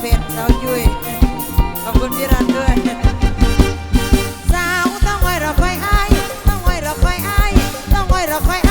เพ็ญสาวยุ้ยขอบคุณพี่รันด้วยสาวต้องไว้รอคอยไอ้ต้องไว้รอคอยไอ้ต้องไว้รอคอย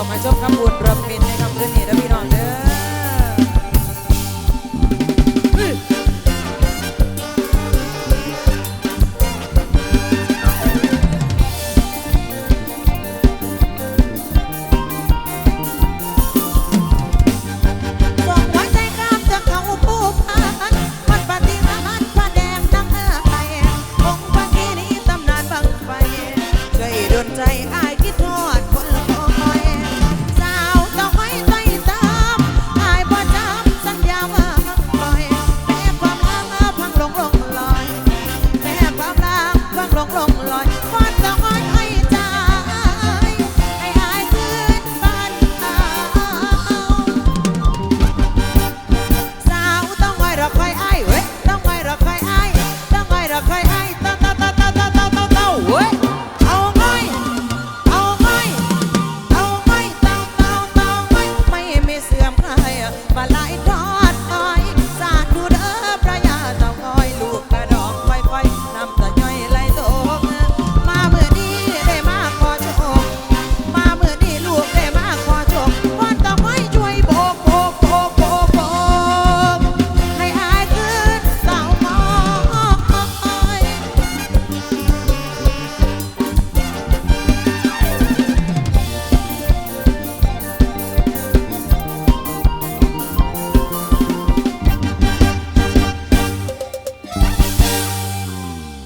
ส่งมาชมขบวนรำพินในคำพื้นนีและพี่น้องเด้อ for the heart